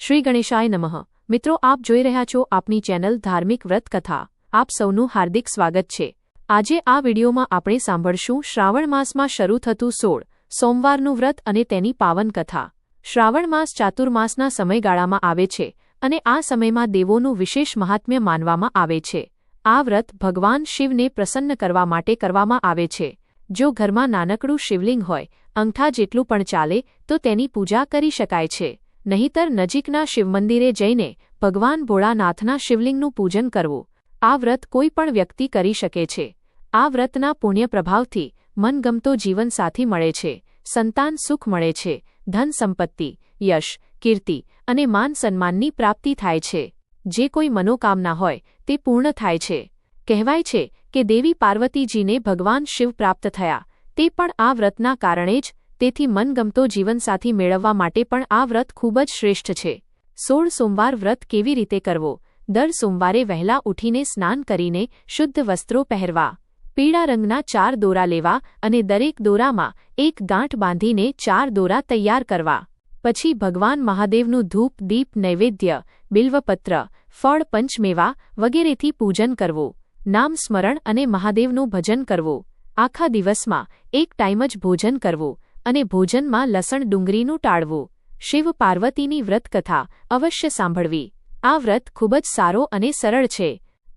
શ્રી ગણેશાય નમઃ. મિત્રો, આપ જોઈ રહ્યા છો આપની ચેનલ ધાર્મિક વ્રત કથા. આપ સૌનું હાર્દિક સ્વાગત છે. આજે આ વિડીયોમાં આપણે સાંભળશું શ્રાવણ માસમાં શરૂ થતું સોળ, સોમવારનું વ્રત અને તેની પાવન કથા. શ્રાવણ માસ ચાતુર્માસના સમયગાળામાં આવે છે અને આ સમયમાં દેવોનું વિશેષ મહાત્મ્ય માનવામાં આવે છે. આ વ્રત ભગવાન શિવને પ્રસન્ન કરવા માટે કરવામાં આવે છે. જો ઘરમાં નાનકડું શિવલિંગ હોય, અંગઠા જેટલું પણ ચાલે, તો તેની પૂજા કરી શકાય છે. નહીતર નજીકના શિવમંદિરે જઈને ભગવાન ભોળાનાથના શિવલિંગનું પૂજન કરવું. આ વ્રત કોઈ પણ વ્યક્તિ કરી શકે છે. આ વ્રતના પુણ્ય પ્રભાવથી મનગમતો જીવનસાથી મળે છે. સંતાન સુખ મળે છે. ધન સંપત્તિ, યશ, કીર્તિ અને માન સન્માનની પ્રાપ્તિ થાય છે. જે કોઈ મનોકામના હોય તે પૂર્ણ થાય છે. કહેવાય છે કે દેવી પાર્વતીજીને ભગવાન શિવ પ્રાપ્ત થયા. તે પણ આ વ્રતના કારણે જ તેથી મનગમતો જીવનસાથી મેળવવા માટે પણ આ વ્રત ખૂબ જ શ્રેષ્ઠ છે. સોળ સોમવાર વ્રત કેવી રીતે કરવો? દર સોમવારે વહેલા ઉઠીને સ્નાન કરીને શુદ્ધ વસ્ત્રો પહેરવા, પીળા રંગના ચાર દોરા લેવા અને દરેક દોરામાં એક ગાંઠ બાંધીને ચાર દોરા તૈયાર કરવા. પછી ભગવાન મહાદેવનું ધૂપ, દીપ, નૈવેદ્ય, બિલ્વપત્ર, ફળ, પંચમેવા વગેરેથી પૂજન કરવું, નામ સ્મરણ અને મહાદેવનું ભજન કરવું. આખા દિવસમાં એક ટાઈમ જ ભોજન કરવું. અને ભોજનમાં લસણ ડુંગળીનું ટાળવું. શિવ પાર્વતીની વ્રતકથા અવશ્ય સાંભળવી. આ વ્રત ખૂબ જ સારો અને સરળ છે.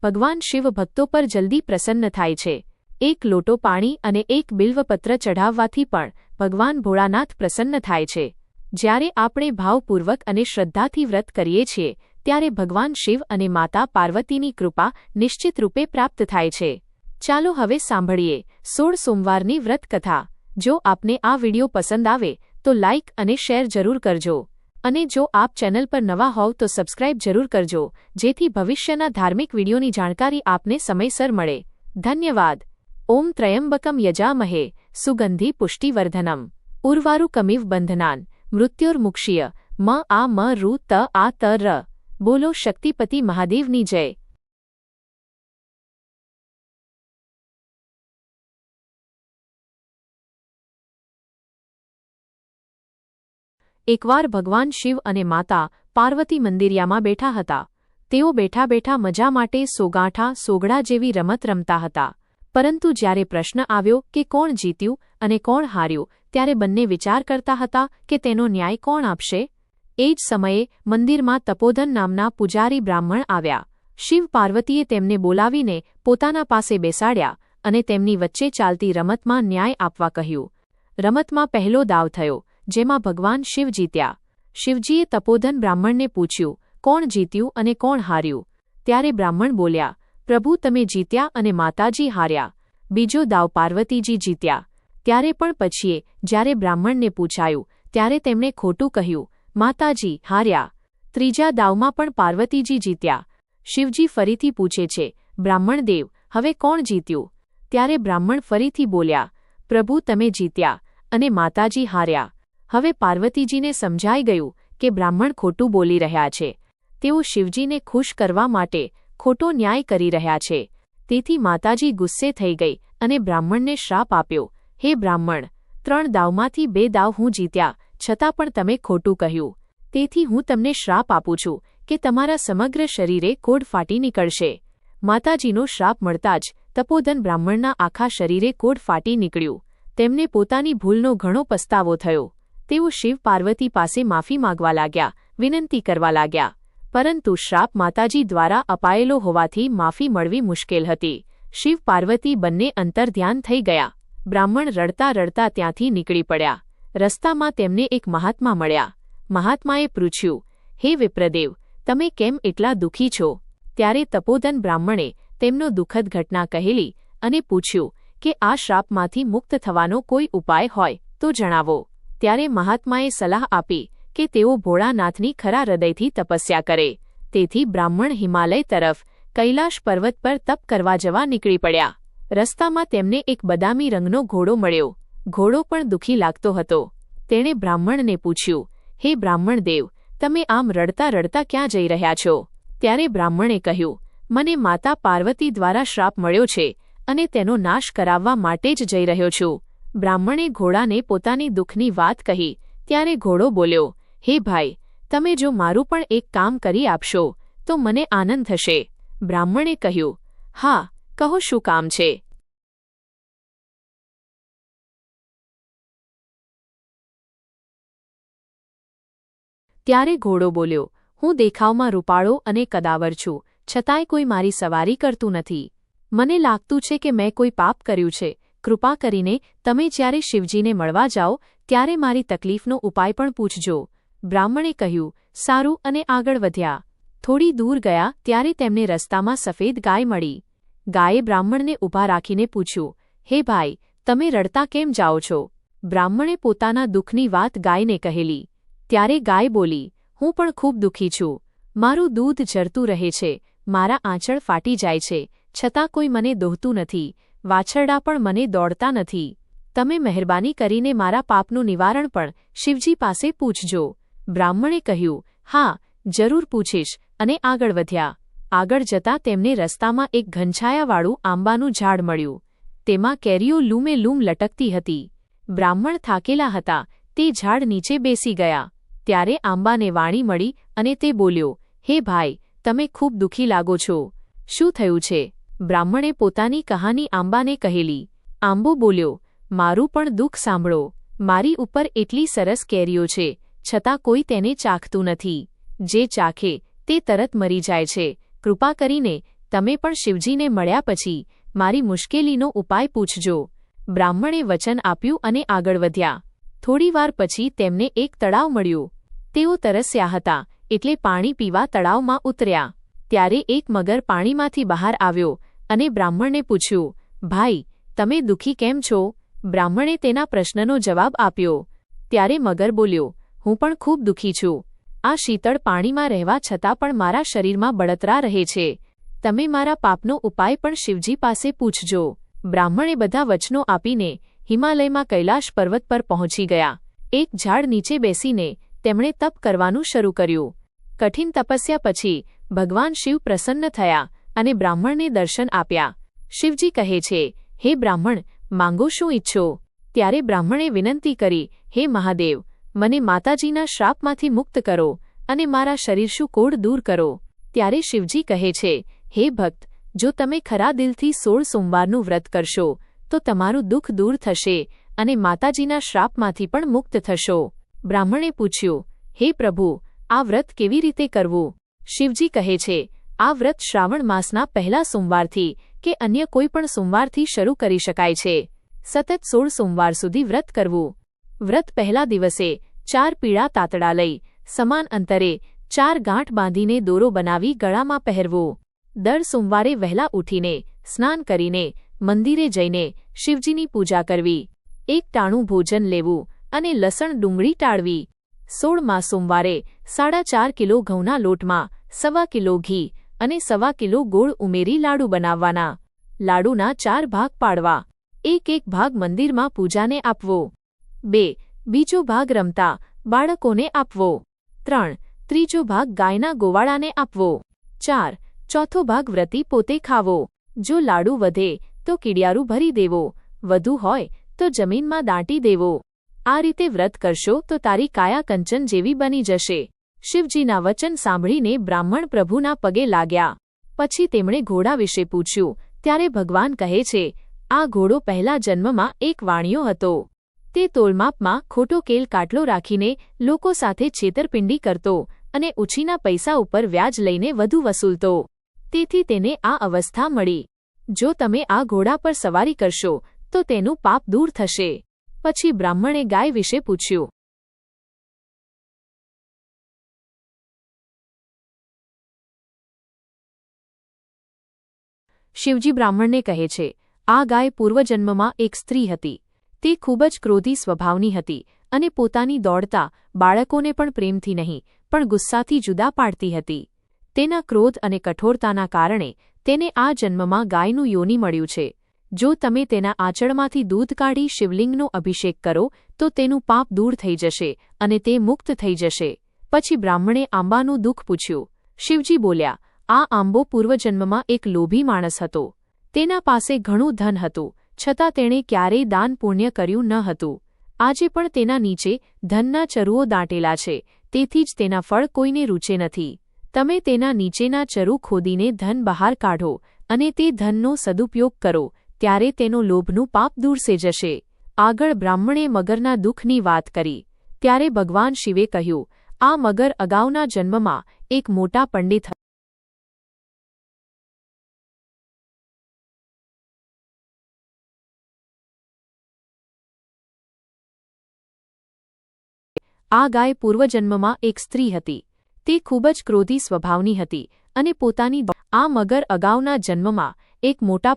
ભગવાન શિવ ભક્તો પર જલ્દી પ્રસન્ન થાય છે. એક લોટો પાણી અને એક બિલ્વપત્ર ચઢાવવાથી પણ ભગવાન ભોળાનાથ પ્રસન્ન થાય છે. જ્યારે આપણે ભાવપૂર્વક અને શ્રદ્ધાથી વ્રત કરીએ છીએ, ત્યારે ભગવાન શિવ અને માતા પાર્વતીની કૃપા નિશ્ચિત રૂપે પ્રાપ્ત થાય છે. ચાલો હવે સાંભળીએ સોળ સોમવારની વ્રતકથા. જો આપને આ વિડિયો પસંદ આવે, તો લાઇક અને શેર જરૂર કરજો. અને જો આપ ચેનલ પર નવા હોવ તો સબસ્ક્રાઇબ જરૂર કરજો, જેથી ભવિષ્યના ધાર્મિક વિડીયોની જાણકારી આપને સમયસર મળે. ધન્યવાદ. ઓમ ત્રયંબકમ યજામહે. સુગંધી પુષ્ટિવર્ધનમ. ઉર્વારુ કમિવ બંધનાન. મૃત્યુર્મુક્ષીય. મ આ મ રૂ ત આ ત ર. બોલો શક્તિપતિ મહાદેવની જય. એકવાર ભગવાન શિવ અને માતા પાર્વતી મંદિરિયામાં બેઠા હતા. તેઓ બેઠા બેઠા મજા માટે સોગાંઠા સોગડા જેવી રમત રમતા હતા. પરંતુ જ્યારે પ્રશ્ન આવ્યો કે કોણ જીત્યું અને કોણ હાર્યું, ત્યારે બંને વિચાર કરતા હતા કે તેનો ન્યાય કોણ આપશે? એ જ સમયે મંદિરમાં તપોધન નામના પૂજારી બ્રાહ્મણ આવ્યા. શિવ પાર્વતીએ તેમને બોલાવીને પોતાના પાસે બેસાડ્યા અને તેમની વચ્ચે ચાલતી રમતમાં ન્યાય આપવા કહ્યું. રમતમાં પહેલો દાવ થયો. જેમાં ભગવાન શિવ જીત્યા. શિવજીએ તપોધન બ્રાહ્મણને પૂછ્યું, કોણ જીત્યું અને કોણ હાર્યું? ત્યારે બ્રાહ્મણ બોલ્યા, પ્રભુ, તમે જીત્યા અને માતાજી હાર્યા. બીજો દાવ પાર્વતીજી જીત્યા. ત્યારે પણ પછીએ, જ્યારે બ્રાહ્મણને પૂછાયું, ત્યારે તેમણે ખોટું કહ્યું, માતાજી હાર્યા. ત્રીજા દાવમાં પણ પાર્વતીજી જીત્યા. શિવજી ફરીથી પૂછે છે, બ્રાહ્મણ દેવ, હવે કોણ જીત્યું? ત્યારે બ્રાહ્મણ ફરીથી બોલ્યા, પ્રભુ, તમે જીત્યા અને માતાજી હાર્યા. હવે પાર્વતીજીને સમજાઈ ગયું કે બ્રાહ્મણ ખોટું બોલી રહ્યા છે. તેઓ શિવજીને ખુશ કરવા માટે ખોટો ન્યાય કરી રહ્યા છે. તેથી માતાજી ગુસ્સે થઈ ગઈ અને બ્રાહ્મણને શ્રાપ આપ્યો, હે બ્રાહ્મણ, ત્રણ દાવમાંથી બે દાવ હું જીત્યા, છતાં પણ તમે ખોટું કહ્યું. તેથી હું તમને શ્રાપ આપું છું કે તમારા સમગ્ર શરીરે કોડ ફાટી નીકળશે. માતાજીનો શ્રાપ મળતા જ તપોધન બ્રાહ્મણના આખા શરીરે કોડ ફાટી નીકળ્યું. તેમને પોતાની ભૂલનો ઘણો પસ્તાવો થયો. તેઓ શિવ પાર્વતી પાસે માફી માગવા લાગ્યા, વિનંતી કરવા લાગ્યા. પરંતુ શ્રાપ માતાજી દ્વારા અપાયેલો હોવાથી માફી મળવી મુશ્કેલ હતી. શિવ પાર્વતી બંને અંતર્ધ્યાન થઈ ગયા. બ્રાહ્મણ રડતા રડતા ત્યાંથી નીકળી પડ્યા. રસ્તામાં તેમને એક મહાત્મા મળ્યા. મહાત્માએ પૂછ્યું, હે વિપ્રદેવ, તમે કેમ એટલા દુઃખી છો? ત્યારે તપોધન બ્રાહ્મણે તેમનો દુઃખદ ઘટના કહેલી અને પૂછ્યું કે આ શ્રાપમાંથી મુક્ત થવાનો કોઈ ઉપાય હોય તો જણાવો. ત્યારે મહાત્માએ સલાહ આપી કે તેઓ ભોળાનાથની ખરા હૃદયથી તપસ્યા કરે. તેથી બ્રાહ્મણ હિમાલય તરફ કૈલાશ પર્વત પર તપ કરવા જવા નીકળી પડ્યા. રસ્તામાં તેમને એક બદામી રંગનો ઘોડો મળ્યો. ઘોડો પણ દુઃખી લાગતો હતો. તેણે બ્રાહ્મણને પૂછ્યું, હે બ્રાહ્મણ દેવ, તમે આમ રડતા રડતા ક્યાં જઈ રહ્યા છો? ત્યારે બ્રાહ્મણે કહ્યું, મને માતા પાર્વતી દ્વારા શ્રાપ મળ્યો છે અને તેનો નાશ કરાવવા માટે જ જઈ રહ્યો છું. બ્રાહ્મણે ઘોડાને પોતાની દુઃખની વાત કહી, ત્યારે ઘોડો બોલ્યો, હે ભાઈ, તમે જો મારું પણ એક કામ કરી આપશો, તો મને આનંદ થશે. બ્રાહ્મણે કહ્યું, હા, કહો શું કામ છે? ત્યારે ઘોડો બોલ્યો, હું દેખાવમાં રૂપાળો અને કદાવર છું, છતાંય કોઈ મારી સવારી કરતું નથી. મને લાગતું છે કે મેં કોઈ પાપ કર્યું છે કૃપા કરીને તમે જ્યારે શિવજીને મળવા જાઓ, ત્યારે મારી તકલીફનો ઉપાય પણ પૂછજો. બ્રાહ્મણે કહ્યું, સારું અને આગળ વધ્યા. થોડી દૂર ગયા ત્યારે તેમને રસ્તામાં સફેદ ગાય મળી. ગાયે બ્રાહ્મણને ઊભા રાખીને પૂછ્યું, હે ભાઈ, તમે રડતા કેમ જાઓ છો? બ્રાહ્મણે પોતાના દુઃખની વાત ગાયને કહેલી. ત્યારે ગાય બોલી, હું પણ ખૂબ દુઃખી છું. મારું દૂધ ઝરતું રહે છે. મારા આંચળ ફાટી જાય છે. છતાં કોઈ મને દોહતું નથી. વાછરડા પણ મને દોડતા નથી. તમે મહેરબાની કરીને મારા પાપનું નિવારણ પણ શિવજી પાસે પૂછજો. બ્રાહ્મણે કહ્યું, હા, જરૂર પૂછીશ. અને આગળ વધ્યા. આગળ જતાં તેમને રસ્તામાં એક ઘનછાયાવાળું આંબાનું ઝાડ મળ્યું. તેમાં કેરીઓ લૂમે લૂમ લટકતી હતી. બ્રાહ્મણ થાકેલા હતા. તે ઝાડ નીચે બેસી ગયા. ત્યારે આંબાને વાણી મળી અને તે બોલ્યો, હે ભાઈ, તમે ખૂબ દુઃખી લાગો છો. શું થયું છે? બ્રાહ્મણે પોતાની કહાની આંબાને કહેલી. આંબો બોલ્યો, મારું પણ દુઃખ સાંભળો. મારી ઉપર એટલી સરસ કેરીઓ છે, છતાં કોઈ તેને ચાખતું નથી. જે ચાખે, તે તરત મરી જાય છે. કૃપા કરીને, તમે પણ શિવજીને મળ્યા પછી, મારી મુશ્કેલીનો ઉપાય પૂછજો. બ્રાહ્મણે વચન આપ્યું અને આગળ વધ્યા. થોડીવાર પછી તેમને એક તળાવ મળ્યું. તેઓ તરસ્યા હતા, એટલે પાણી પીવા તળાવમાં ઉતર્યા. ત્યારે એક મગર પાણીમાંથી બહાર આવ્યો અને બ્રાહ્મણને પૂછ્યું, ભાઈ, તમે દુઃખી કેમ છો? બ્રાહ્મણે તેના પ્રશ્નનો જવાબ આપ્યો. ત્યારે મગર બોલ્યો, હું પણ ખૂબ દુઃખી છું. આ શીતળ પાણીમાં રહેવા છતાં પણ મારા શરીરમાં બળતરા રહે છે. તમે મારા પાપનો ઉપાય પણ શિવજી પાસે પૂછજો. બ્રાહ્મણે બધા વચનો આપીને હિમાલયમાં કૈલાશ પર્વત પર પહોંચી ગયા. એક ઝાડ નીચે બેસીને તેમણે તપ કરવાનું શરૂ કર્યું. કઠિન તપસ્યા પછી ભગવાન શિવ પ્રસન્ન થયા. અને બ્રાહ્મણને દર્શન આપ્યા. શિવજી કહે છે, હે બ્રાહ્મણ, માંગો શું ઈચ્છો? ત્યારે બ્રાહ્મણે વિનંતી કરી, હે મહાદેવ, મને માતાજીના શ્રાપમાંથી મુક્ત કરો અને મારા શરીર શું કોડ દૂર કરો. ત્યારે શિવજી કહે છે, હે ભક્ત, જો તમે ખરા દિલથી સોળ સોમવારનું વ્રત કરશો, તો તમારું દુઃખ દૂર થશે અને માતાજીના શ્રાપમાંથી પણ મુક્ત થશો. બ્રાહ્મણે પૂછ્યું, હે પ્રભુ, આ વ્રત કેવી રીતે કરવું? શિવજી કહે છે આ વ્રત શ્રાવણ માસના પહેલા સોમવારથી કે અન્ય કોઈ પણ સોમવારથી શરૂ કરી શકાય છે. સતત સોળ સોમવાર સુધી વ્રત કરવું. વ્રત પહેલા દિવસે ચાર પીળા તાતડા લઈ સમાન અંતરે ચાર ગાંઠ બાંધીને દોરો બનાવી ગળામાં પહેરવો. દર સોમવારે વહેલા ઉઠીને સ્નાન કરીને મંદિરે જઈને શિવજીની પૂજા કરવી. એક ટાણું ભોજન લેવું અને લસણ ડુંગળી ટાળવી. સોળમાં સોમવારે સાડા ચાર કિલો ઘઉંના લોટમાં સવા કિલો ઘી અને સવા કિલો ગોળ ઉમેરી લાડુ બનાવવાના. લાડુના ચાર ભાગ પાડવા. એક એક ભાગ મંદિરમાં પૂજાને આપવો. બે, બીજો ભાગ રમતા બાળકોને આપવો. ત્રણ, ત્રીજો ભાગ ગાયના ગોવાળાને આપવો. ચાર, ચોથો ભાગ વ્રતી પોતે ખાવો. જો લાડુ વધે, તો કીડિયારું ભરી દેવો. વધુ હોય, તો જમીનમાં દાંટી દેવો. આ રીતે વ્રત કરશો તો તારી કાયા કંચન જેવી બની જશે. શિવજીના વચન સાંભળીને બ્રાહ્મણ પ્રભુના પગે લાગ્યા. પછી તેમણે ઘોડા વિશે પૂછ્યું, ત્યારે ભગવાન કહે છે, આ ઘોડો પહેલા જન્મમાં એક વાણિયો હતો. તે તોલમાપમાં ખોટો કેલ કાટલો રાખીને લોકો સાથે છેતરપિંડી કરતો અને ઉછીના પૈસા ઉપર વ્યાજ લઈને વધુ વસૂલતો. તેથી તેને આ અવસ્થા મળી. જો તમે આ ઘોડા પર સવારી કરશો, તો તેનું પાપ દૂર થશે. પછી બ્રાહ્મણે ગાય વિશે પૂછ્યું શિવજી બ્રાહ્મણને કહે છે, આ ગાય પૂર્વજન્મમાં એક સ્ત્રી હતી. તે ખૂબ જ ક્રોધી સ્વભાવની હતી અને પોતાની દોડતા બાળકોને પણ પ્રેમથી નહીં, પણ ગુસ્સાથી જુદા પાડતી હતી. તેના ક્રોધ અને કઠોરતાના કારણે તેને આ જન્મમાં ગાયનું યોની મળ્યું છે. જો તમે તેના આંચળમાંથી દૂધ કાઢી શિવલિંગનો અભિષેક કરો, તો તેનું પાપ દૂર થઈ જશે અને તે મુક્ત થઈ જશે. પછી બ્રાહ્મણે આંબાનું દુઃખ પૂછ્યું. શિવજી બોલ્યા આ આંબો પૂર્વજન્મમાં એક લોભી માણસ હતો. તેના પાસે ઘણું ધન હતું, છતાં તેણે ક્યારેય દાન પુણ્ય કર્યું ન હતું. આજે પણ તેના નીચે ધનના ચરુઓ દાંટેલા છે, તેથી જ તેના ફળ કોઈને રૂચે નથી. તમે તેના નીચેના ચરુ ખોદીને ધન બહાર કાઢો અને તે ધનનો સદુપયોગ કરો, ત્યારે તેનો લોભનું પાપ દૂરસે જશે. આગળ બ્રાહ્મણે મગરના દુઃખની વાત કરી. ત્યારે ભગવાન શિવે કહ્યું, આ મગર અગાઉના જન્મમાં એક મોટા પંડિત આ ગાય પૂર્વજન્મમાં એક સ્ત્રી હતી. તે ખૂબ જ ક્રોધી સ્વભાવની હતી અને પોતાની આ મગર અગાઉના જન્મમાં એક મોટા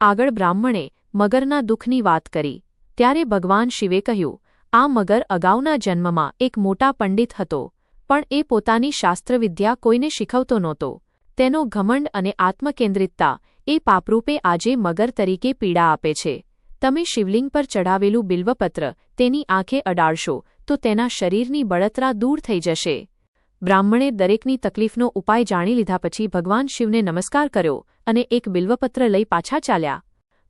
આગળ બ્રાહ્મણે મગરના દુઃખની વાત કરી. ત્યારે ભગવાન શિવે કહ્યું, આ મગર અગાઉના જન્મમાં એક મોટા પંડિત હતો, પણ એ પોતાની શાસ્ત્રવિદ્યા કોઈને શીખવતો નહોતો. તેનો ઘમંડ અને આત્મકેન્દ્રિતતા એ પાપરૂપે આજે મગર તરીકે પીડા આપે છે. તમે શિવલિંગ પર ચઢાવેલું બિલ્વપત્ર તેની આંખે અડાડશો, તો તેના શરીરની બળતરા દૂર થઈ જશે. બ્રાહ્મણે દરેકની તકલીફનો ઉપાય જાણી લીધા પછી ભગવાન શિવને નમસ્કાર કર્યો અને એક બિલ્વપત્ર લઈ પાછા ચાલ્યા.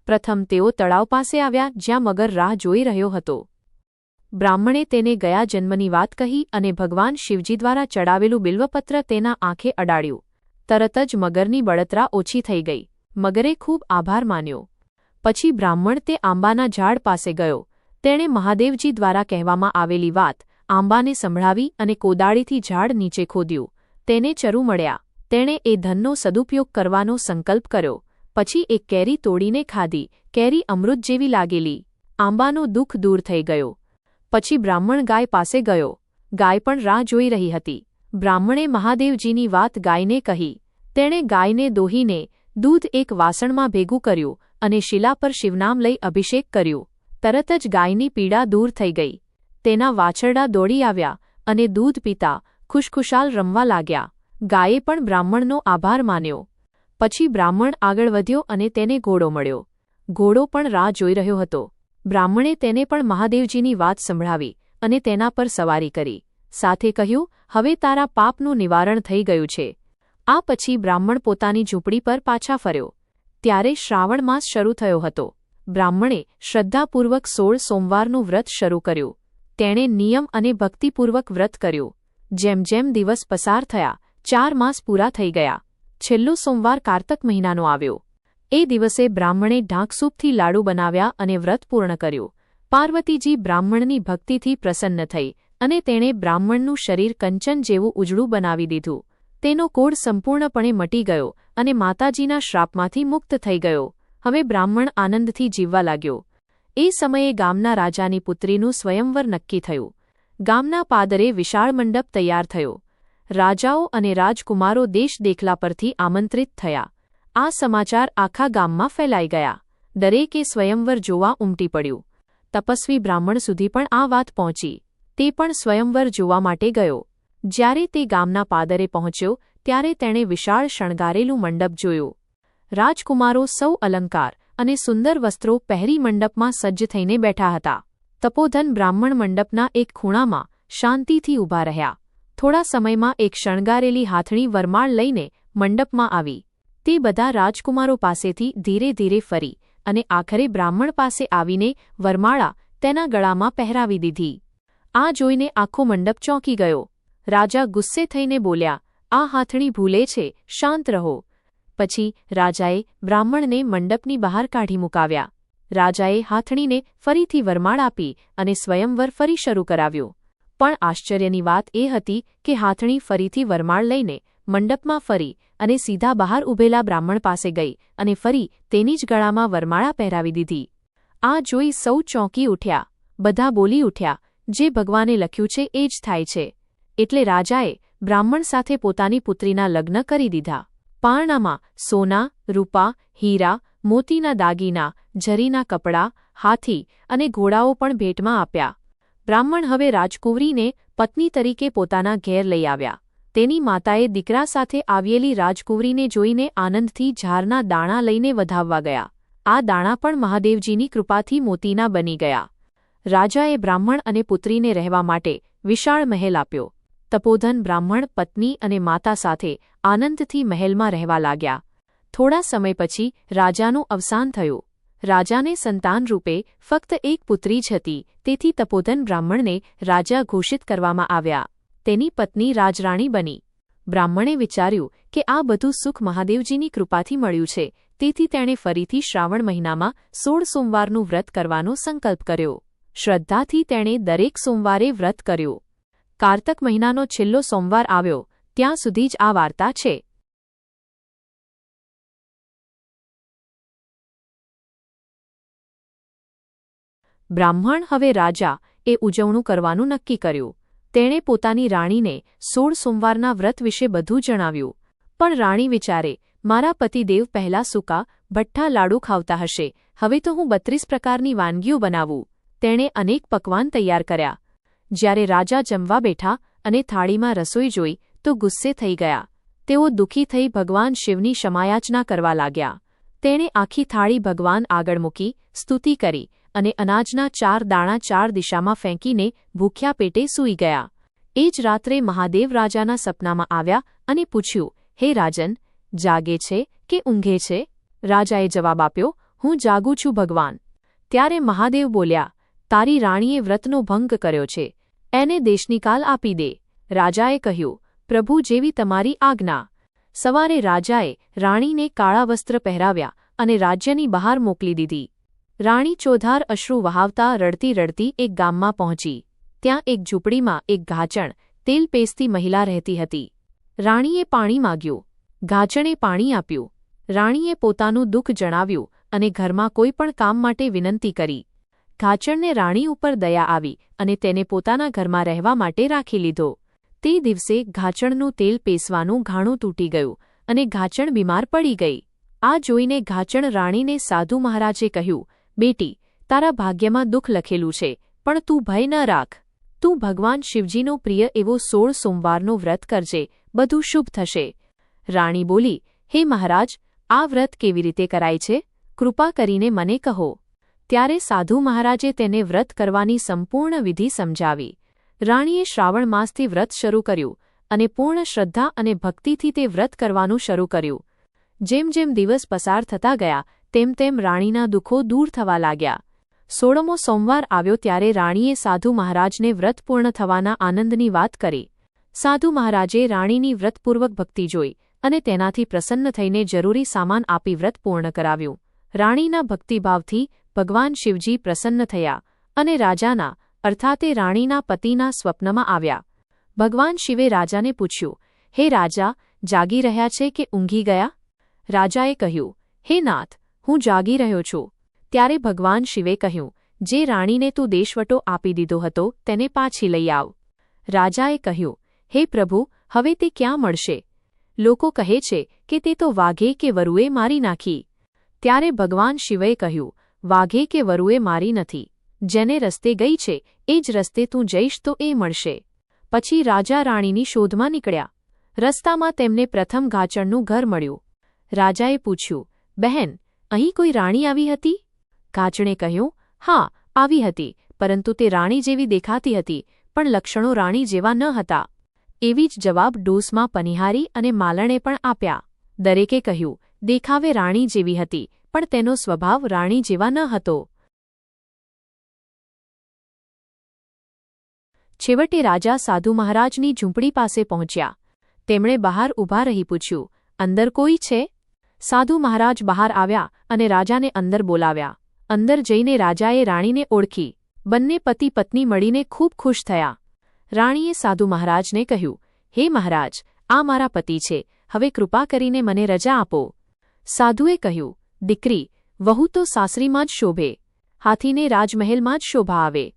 પ્રથમ તેઓ તળાવ પાસે આવ્યા, જ્યાં મગર રાહ જોઈ રહ્યો હતો. બ્રાહ્મણે તેને ગયા જન્મની વાત કહી અને ભગવાન શિવજી દ્વારા ચડાવેલું બિલ્વપત્ર તેના આંખે અડાડ્યું. તરત જ મગરની બળતરા ઓછી થઈ ગઈ. મગરે ખૂબ આભાર માન્યો. પછી બ્રાહ્મણ તે આંબાના ઝાડ પાસે ગયો. તેણે મહાદેવજી દ્વારા કહેવામાં આવેલી વાત આંબાને સંભળાવી અને કોદાળીથી ઝાડ નીચે ખોદ્યું. તેને ચરુ મળ્યા. તેણે એ ધનનો સદુપયોગ કરવાનો સંકલ્પ કર્યો. પછી એક કેરી તોડીને ખાધી. કેરી અમૃત જેવી લાગેલી. આંબાનું દુઃખ દૂર થઈ ગયો. પછી બ્રાહ્મણ ગાય પાસે ગયો. ગાય પણ રાહ જોઈ રહી હતી. બ્રાહ્મણે મહાદેવજીની વાત ગાયને કહી. તેણે ગાયને દોહીને દૂધ એક વાસણમાં ભેગું કર્યું. અને શિલા પર શિવનામ લઈ અભિષેક કર્યું. તરત જ ગાયની પીડા દૂર થઈ ગઈ. તેના વાછરડા દોડી આવ્યા અને દૂધ પીતા ખુશખુશાલ રમવા લાગ્યા. ગાયે પણ બ્રાહ્મણનો આભાર માન્યો. પછી બ્રાહ્મણ આગળ વધ્યો અને તેને ઘોડો મળ્યો. ઘોડો પણ રાહ જોઈ રહ્યો હતો. બ્રાહ્મણે તેને પણ મહાદેવજીની વાત સંભળાવી અને તેના પર સવારી કરી. સાથે કહ્યું, હવે તારા પાપનું નિવારણ થઈ ગયું છે. આ પછી બ્રાહ્મણ પોતાની ઝૂંપડી પર પાછા ફર્યો. ત્યારે શ્રાવણ માસ શરૂ થયો હતો. બ્રાહ્મણે શ્રદ્ધાપૂર્વક સોળ સોમવારનું વ્રત શરૂ કર્યું. તેણે નિયમ અને ભક્તિપૂર્વક વ્રત કર્યું. જેમ જેમ દિવસ પસાર થયા, ચાર માસ પૂરા થઈ ગયા. છેલ્લો સોમવાર કારતક મહિનાનો આવ્યો. એ દિવસે બ્રાહ્મણે ઢાંકસૂપથી લાડુ બનાવ્યા અને વ્રત પૂર્ણ કર્યું. પાર્વતીજી બ્રાહ્મણની ભક્તિથી પ્રસન્ન થઈ અને તેણે બ્રાહ્મણનું શરીર કંચન જેવું ઉજળું બનાવી દીધું. તેનો કોડ સંપૂર્ણપણે મટી ગયો અને માતાજીના શ્રાપમાંથી મુક્ત થઈ ગયો. હવે બ્રાહ્મણ આનંદથી જીવવા લાગ્યો. એ સમયે ગામના રાજાની પુત્રીનું સ્વયંવર નક્કી થયું. ગામના પાદરે વિશાળ મંડપ તૈયાર થયો. રાજાઓ અને રાજકુમારો દેશ દેખલા પરથી આમંત્રિત થયા. આ સમાચાર આખા ગામમાં ફેલાઈ ગયા. દરેકે સ્વયંવર જોવા ઉમટી પડ્યું. તપસ્વી બ્રાહ્મણ સુધી પણ આ વાત પહોંચી. તે પણ સ્વયંવર જોવા માટે ગયો. જ્યારે તે ગામના પાદરે પહોંચ્યો, ત્યારે તેણે વિશાળ શણગારેલું મંડપ જોયું. રાજકુમારો સૌ અલંકાર અને સુંદર વસ્ત્રો પહેરી મંડપમાં સજ્જ થઈને બેઠા હતા. તપોધન બ્રાહ્મણ મંડપના એક ખૂણામાં શાંતિથી ઊભા રહ્યા. થોડા સમયમાં એક શણગારેલી હાથણી વરમાળ લઈને મંડપમાં આવી. તે બધા રાજકુમારો પાસેથી ધીરે ધીરે ફરી અને આખરે બ્રાહ્મણ પાસે આવીને વરમાળા તેના ગળામાં પહેરાવી દીધી. આ જોઈને આખો મંડપ ચોંકી ગયો. રાજા ગુસ્સે થઈને બોલ્યા, આ હાથણી ભૂલે છે, શાંત રહો. પછી રાજાએ બ્રાહ્મણને મંડપની બહાર કાઢી મુકાવ્યા. રાજાએ હાથણીને ફરીથી વરમાળ આપી અને સ્વયંવર ફરી શરૂ કરાવ્યો. પણ આશ્ચર્યની વાત એ હતી કે હાથણી ફરીથી વરમાળ લઈને મંડપમાં ફરી અને સીધા બહાર ઊભેલા બ્રાહ્મણ પાસે ગઈ અને ફરી તેની જ ગળામાં વરમાળા પહેરાવી દીધી. આ જોઈ સૌ ચોંકી ઉઠ્યા, બધા બોલી ઉઠ્યા, જે ભગવાને લખ્યું છે એ જ થાય છે. એટલે રાજાએ બ્રાહ્મણ સાથે પોતાની પુત્રીના લગ્ન કરી દીધા. પારણામાં સોના, રૂપા, હીરા, મોતીના દાગીના, ઝરીના કપડાં, હાથી અને ઘોડાઓ પણ ભેટમાં આપ્યા. બ્રાહ્મણ હવે રાજકુંવરીને પત્ની તરીકે પોતાના ઘેર લઈ આવ્યા. તેની માતાએ દીકરા સાથે આવેલી રાજકુંવરીને જોઈને આનંદથી ઝારના દાણા લઈને વધાવવા ગયા. આ દાણા પણ મહાદેવજીની કૃપાથી મોતીના બની ગયા. રાજાએ બ્રાહ્મણ અને પુત્રીને રહેવા માટે વિશાળ મહેલ આપ્યો. તપોધન બ્રાહ્મણ, પત્ની અને માતા સાથે આનંદથી મહેલમાં રહેવા લાગ્યા. થોડા સમય પછી રાજાનું અવસાન થયું. રાજાને સંતાન રૂપે ફક્ત એક પુત્રી જ હતી, તેથી તપોધન બ્રાહ્મણને રાજા ઘોષિત કરવામાં આવ્યા. તેની પત્ની રાજરાણી બની. બ્રાહ્મણે વિચાર્યું કે આ બધું સુખ મહાદેવજીની કૃપાથી મળ્યું છે, તેથી તેણે ફરીથી શ્રાવણ મહિનામાં સોળ સોમવારનું વ્રત કરવાનો સંકલ્પ કર્યો. શ્રદ્ધાથી તેણે દરેક સોમવારે વ્રત કર્યું. કારતક મહિનાનો છેલ્લો સોમવાર આવ્યો. ત્યાં સુધી જ આ વાર્તા છે. બ્રાહ્મણ હવે રાજા એ ઉજવણું કરવાનું નક્કી કર્યું. તેણે પોતાની રાણીને સોળ સોમવારના વ્રત વિશે બધું જણાવ્યું. પણ રાણી વિચારે, મારા પતિદેવ પહેલા સૂકા, ભઠ્ઠા લાડુ ખાવતા હશે. હવે તો હું બત્રીસ પ્રકારની વાનગીઓ બનાવું. તેણે અનેક પકવાન તૈયાર કર્યા. જ્યારે રાજા જમવા બેઠા અને થાળીમાં રસોઈ જોઈ તો ગુસ્સે થઈ ગયા. તેઓ દુઃખી થઈ ભગવાન શિવની ક્ષમાયાચના કરવા લાગ્યા. તેણે આખી થાળી ભગવાન આગળ મૂકી, સ્તુતિ કરી અને અનાજના ચાર દાણા ચાર દિશામાં ફેંકીને ભૂખ્યા પેટે સૂઈ ગયા. એ જ રાત્રે મહાદેવ રાજાના સપનામાં આવ્યા અને પૂછ્યું, હે રાજન, જાગે છે કે ઊંઘે છે? રાજાએ જવાબ આપ્યો, હું જાગું છું ભગવાન. ત્યારે મહાદેવ બોલ્યા, તારી રાણીએ વ્રતનો ભંગ કર્યો છે. એને દેશનિકાલ આપી દે. રાજાએ કહ્યું, પ્રભુ જેવી તમારી આજ્ઞા. સવારે રાજાએ રાણીને કાળા વસ્ત્ર પહેરાવ્યા અને રાજ્યની બહાર મોકલી દીધી. રાણી ચોધાર અશ્રુ વહાવતા રડતી રડતી એક ગામમાં પહોંચી. ત્યાં એક ઝૂંપડીમાં એક ઘાચણ, તેલ પેસતી મહિલા રહેતી હતી. રાણીએ પાણી માગ્યું. ઘાચણે પાણી આપ્યું. રાણીએ પોતાનું દુઃખ જણાવ્યું અને ઘરમાં કોઈ પણ કામ માટે વિનંતી કરી. ઘાચણને રાણી ઉપર દયા આવી અને તેને પોતાના ઘરમાં રહેવા માટે રાખી લીધો. તે દિવસે ઘાચણનું તેલ પેસવાનું ઘાણું તૂટી ગયું અને ઘાચણ બીમાર પડી ગઈ. આ જોઈને ઘાચણ રાણીને સાધુ મહારાજે કહ્યું, બેટી, તારા ભાગ્યમાં દુઃખ લખેલું છે, પણ તું ભય ન રાખ. તું ભગવાન શિવજીનો પ્રિય એવો સોળ સોમવારનો વ્રત કરજે, બધું શુભ થશે. રાણી બોલી, હે મહારાજ, આ વ્રત કેવી રીતે કરાય છે? કૃપા કરીને મને કહો. ત્યારે સાધુ મહારાજે તેને વ્રત કરવાની સંપૂર્ણ વિધિ સમજાવી. રાણીએ શ્રાવણ માસથી વ્રત શરૂ કર્યું અને પૂર્ણ શ્રદ્ધા અને ભક્તિથી તે વ્રત કરવાનું શરૂ કર્યું. જેમ જેમ દિવસ પસાર થતા ગયા, તેમ તેમ રાણીના દુઃખો દૂર થવા લાગ્યા. સોળમો સોમવાર આવ્યો ત્યારે રાણીએ સાધુ મહારાજને વ્રત પૂર્ણ થવાના આનંદની વાત કરી. સાધુ મહારાજે રાણીની વ્રતપૂર્વક ભક્તિ જોઈ અને તેનાથી પ્રસન્ન થઈને જરૂરી સામાન આપી વ્રત પૂર્ણ કરાવ્યું. રાણીના ભક્તિભાવથી ભગવાન શિવજી પ્રસન્ન થયા અને રાજાના, અર્થાતે રાણીના પતિના સ્વપ્નમાં આવ્યા. ભગવાન શિવે રાજાને પૂછ્યું, હે રાજા, જાગી રહ્યા છે કે ઊંઘી ગયા? રાજાએ કહ્યું, હે નાથ, હું જાગી રહ્યો છું. ત્યારે ભગવાન શિવે કહ્યું, જે રાણીને તું દેશવટો આપી દીધો હતો, તેને પાછી લઈ આવ. રાજાએ કહ્યું, હે પ્રભુ, હવે તે ક્યાં મળશે? લોકો કહે છે કે તે તો વાઘે કે વરુએ મારી નાખી. ત્યારે ભગવાન શિવે કહ્યું વાઘે કે વરુએ મારી નથી. જેને રસ્તે ગઈ છે, એ જ રસ્તે તું જઈશ તો એ મળશે. પછી રાજા રાણીની શોધમાં નીકળ્યા. રસ્તામાં તેમને પ્રથમ ઘાચણનું ઘર મળ્યું. રાજાએ પૂછ્યું, બહેન, અહીં કોઈ રાણી આવી હતી? ગાચણે કહ્યું, હા, આવી હતી, પરંતુ તે રાણી જેવી દેખાતી હતી, પણ લક્ષણો રાણી જેવા ન હતા. એવી જ જવાબ ડોસમાં પનિહારી અને માલણે પણ આપ્યા. દરેકે કહ્યું, દેખાવે રાણી જેવી હતી પણ તેનો સ્વભાવ રાણી જેવા ન હતો. છેવટે રાજા સાધુ મહારાજની ઝૂંપડી પાસે પહોંચ્યા. તેમણે બહાર ઊભા રહી પૂછ્યું, અંદર કોઈ છે? સાધુ મહારાજ બહાર આવ્યા અને રાજાને અંદર બોલાવ્યા. અંદર જઈને રાજાએ રાણીને ઓળખી. બંને પતિ પત્ની મળીને ખૂબ ખુશ થયા. રાણીએ સાધુ મહારાજને કહ્યું, હે મહારાજ, આ મારા પતિ છે. હવે કૃપા કરીને મને રજા આપો. સાધુએ કહ્યું દીકરી, વહુ તો સાસરીમાં જ શોભે. હાથીને રાજમહેલમાં જ શોભા આવે.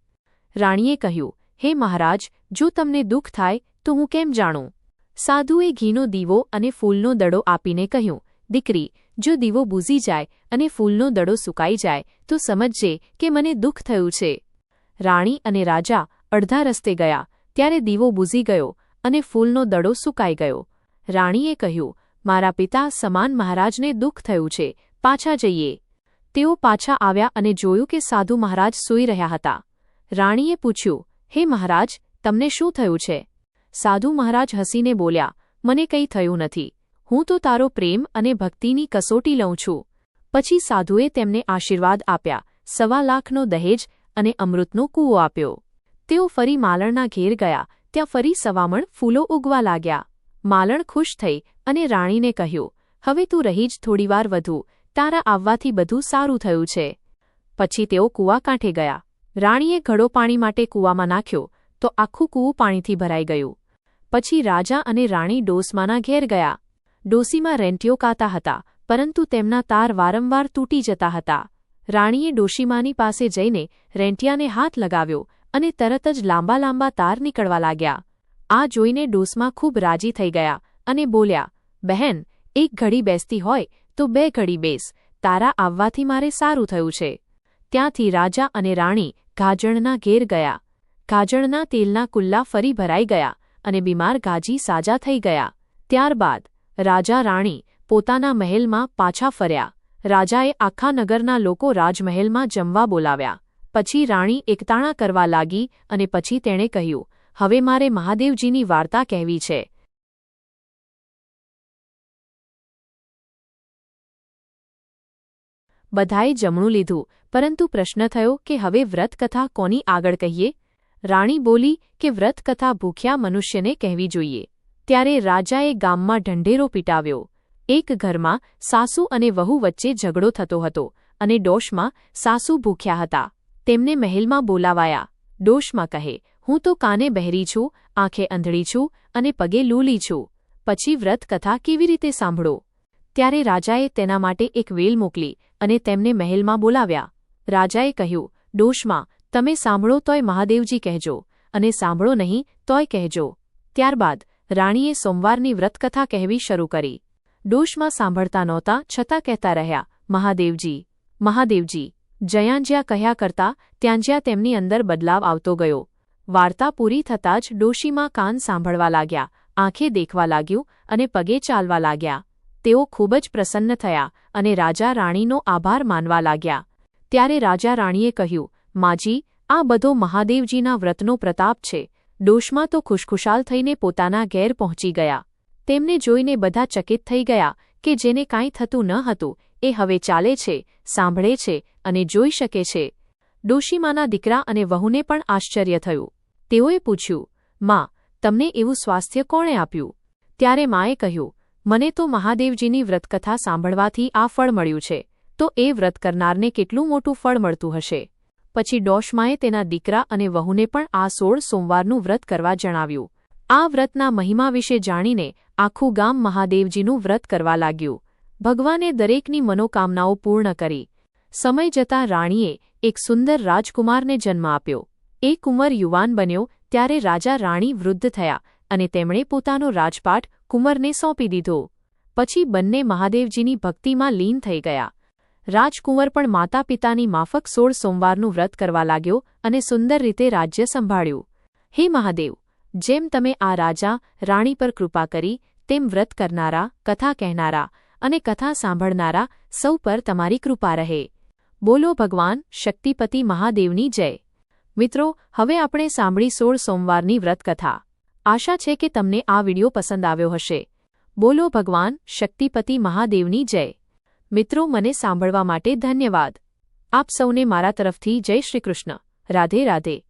રાણીએ કહ્યું, હે મહારાજ, જો તમને દુઃખ થાય, તો હું કેમ જાણું? સાધુએ ઘીનો દીવો અને ફૂલનો દડો આપીને કહ્યું, દીકરી, જો દીવો બૂઝી જાય અને ફૂલનો દડો સુકાઈ જાય, તો સમજજે કે મને દુઃખ થયું છે. રાણી અને રાજા અડધા રસ્તે ગયા, ત્યારે દીવો બૂઝી ગયો અને ફૂલનો દડો સુકાઈ ગયો. રાણીએ કહ્યું, મારા પિતા સમાન મહારાજને દુઃખ થયું છે પાછા જઈએ. તેઓ પાછા આવ્યા અને જોયું કે સાધુ મહારાજ સૂઈ રહ્યા હતા. રાણીએ પૂછ્યું, હે મહારાજ, તમને શું થયું છે? સાધુ મહારાજ હસીને બોલ્યા, મને કંઈ થયું નથી. હું તો તારો પ્રેમ અને ભક્તિની કસોટી લઉં છું. પછી સાધુએ તેમને આશીર્વાદ આપ્યા, સવા લાખનો દહેજ અને અમૃતનો કૂવો આપ્યો. તેઓ ફરી માલણના ઘેર ગયા, ત્યાં ફરી સવામણ ફૂલો ઉગવા લાગ્યા. માલણ ખુશ થઈ અને રાણીને કહ્યું, હવે તું રહી જ થોડીવાર વધુ. તારા આવવાથી બધું સારું થયું છે. પછી તેઓ કૂવા કાંઠે ગયા. રાણીએ ઘડો પાણી માટે કૂવામાં નાખ્યો, તો આખું કૂવું પાણીથી ભરાઈ ગયું. પછી રાજા અને રાણી ડોસમાના ઘેર ગયા. ડોસીમાં રેન્ટીઓ કાતા હતા, પરંતુ તેમના તાર વારંવાર તૂટી જતા હતા. રાણીએ ડોશીમાની પાસે જઈને રેન્ટિયાને હાથ લગાવ્યો અને તરત જ લાંબા લાંબા તાર નીકળવા લાગ્યા. આ જોઈને ડોસમાં ખૂબ રાજી થઈ ગયા અને બોલ્યા, બહેન, એક ઘડી બેસતી હોય તો બે ઘડી બેસ, તારા આવવાથી મારે સારું થયું છે. ત્યાંથી રાજા અને રાણી ગાજણના ઘેર ગયા. ગાજણના તેલના કુલ્લા ફરી ભરાઈ ગયા અને બીમાર ગાજી સાજા થઈ ગયા. ત્યારબાદ રાજા રાણી પોતાના મહેલમાં પાછા ફર્યા. રાજાએ આખા નગરના લોકો રાજમહેલમાં જમવા બોલાવ્યા. પછી રાણી એકતાણા કરવા લાગી અને પછી તેણે કહ્યું, હવે મારે મહાદેવજીની વાર્તા કહેવી છે. બધાએ જમણું લીધું, પરંતુ પ્રશ્ન થયો કે હવે વ્રતકથા કોની આગળ કહીએ? રાણી બોલી કે વ્રતકથા ભૂખ્યા મનુષ્યને કહેવી જોઈએ. ત્યારે રાજાએ ગામમાં ઢંઢેરો પીટાવ્યો. એક ઘરમાં સાસુ અને વહુ વચ્ચે ઝઘડો થતો હતો અને ડોશમાં સાસુ ભૂખ્યા હતા. તેમને મહેલમાં બોલાવાયા. ડોશમાં કહે, હું તો કાને બહેરી છું, આંખે અંધળી છું અને પગે લૂલી છું. પછી વ્રતકથા કેવી રીતે સાંભળો? ત્યારે રાજાએ તેના માટે એક વેલ મોકલી અને તેમને મહેલમાં બોલાવ્યા. રાજાએ કહ્યું, ડોશમાં, તમે સાંભળો તોય મહાદેવજી કહેજો અને સાંભળો નહીં તોય કહેજો. ત્યારબાદ રાણીએ સોમવારની વ્રતકથા કહેવી શરૂ કરી. ડોશમાં સાંભળતા નહોતા છતાં કહેતા રહ્યા, મહાદેવજી મહાદેવજી, જ્યાં જ્યાં કહ્યા કરતા ત્યાં જ્યાં તેમની અંદર બદલાવ આવતો ગયો. વાર્તા પૂરી થતાં જ ડોશીમાં કાન સાંભળવા લાગ્યા, આંખે દેખવા લાગ્યું અને પગે ચાલવા લાગ્યા. તેઓ ખૂબ જ પ્રસન્ન થયા અને રાજા રાણીનો આભાર માનવા લાગ્યા. ત્યારે રાજા રાણીએ કહ્યું, માજી, આ બધો મહાદેવજીના વ્રતનો પ્રતાપ છે. ડોશમાં તો ખુશખુશાલ થઈને પોતાના ઘેર પહોંચી ગયા. તેમને જોઈને બધા ચકિત થઈ ગયા કે જેને કાંઈ થતું ન હતું, એ હવે ચાલે છે, સાંભળે છે અને જોઈ શકે છે. ડોશીમાના દીકરા અને વહુને પણ આશ્ચર્ય થયું. તેઓએ પૂછ્યું, માં, તમને એવું સ્વાસ્થ્ય કોણે આપ્યું? ત્યારે માએ કહ્યું મને તો મહાદેવજીની વ્રતકથા સાંભળવાથી આ ફળ મળ્યું છે. તો એ વ્રત કરનારને કેટલું મોટું ફળ મળતું હશે? પછી ડોશમાએ તેના દીકરા અને વહુને પણ આ સોળ સોમવારનું વ્રત કરવા જણાવ્યું. આ વ્રતના મહિમા વિશે જાણીને આખું ગામ મહાદેવજીનું વ્રત કરવા લાગ્યું. ભગવાને દરેકની મનોકામનાઓ પૂર્ણ કરી. સમય જતાં રાણીએ એક સુંદર રાજકુમારને જન્મ આપ્યો. એ કુંવર યુવાન બન્યો, ત્યારે રાજા રાણી વૃદ્ધ થયા અને તેમણે પોતાનો રાજપાટ કુંવરને સોંપી દીધો. પછી બંને મહાદેવજીની ભક્તિમાં લીન થઈ ગયા. રાજકુંવર પણ માતા પિતાની માફક સોળ સોમવારનું વ્રત કરવા લાગ્યો અને સુંદર રીતે રાજ્ય સંભાળ્યું. હે મહાદેવ, જેમ તમે આ રાજા, રાણી પર કૃપા કરી, તેમ વ્રત કરનારા, કથા કહેનારા અને કથા સાંભળનારા સૌ પર તમારી કૃપા રહે. બોલો ભગવાન, શક્તિપતિ મહાદેવની જય. મિત્રો, હવે આપણે સાંભળી સોળ સોમવારની વ્રતકથા. આશા છે કે તમને આ વિડિયો પસંદ આવ્યો હશે. બોલો ભગવાન શક્તિપતિ મહાદેવની જય. મિત્રો, મને સાંભળવા માટે ધન્યવાદ. આપ સૌને મારા તરફથી જય શ્રી કૃષ્ણ. રાધે રાધે.